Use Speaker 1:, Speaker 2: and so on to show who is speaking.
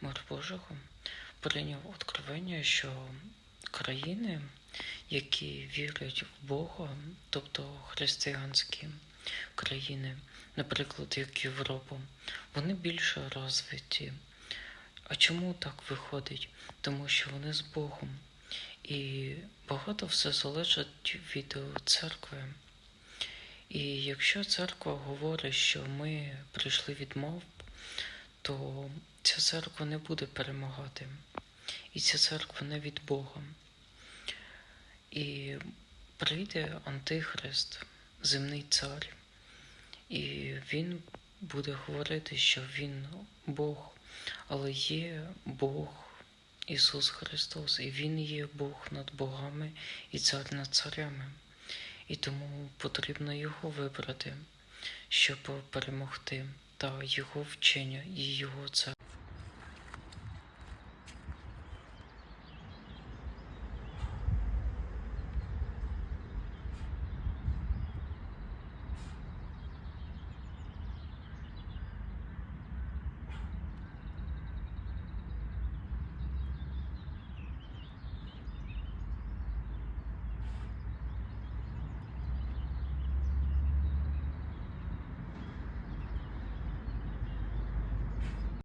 Speaker 1: мир Божого прийняв откровення, що країни, які вірять в Бога, тобто християнські країни, наприклад, як Європа, вони більше розвиті. А чому так виходить? Тому що вони з Богом. І багато все залежить від церкви. І якщо церква говорить, що ми прийшли від мавп, то ця церква не буде перемагати. І ця церква не від Бога. І прийде Антихрист, земний цар, і він буде говорити, що він Бог, але є Бог Ісус Христос, і Він є Бог над богами і цар над царями. І тому потрібно його вибрати, щоб перемогти, та його вчення і його царство.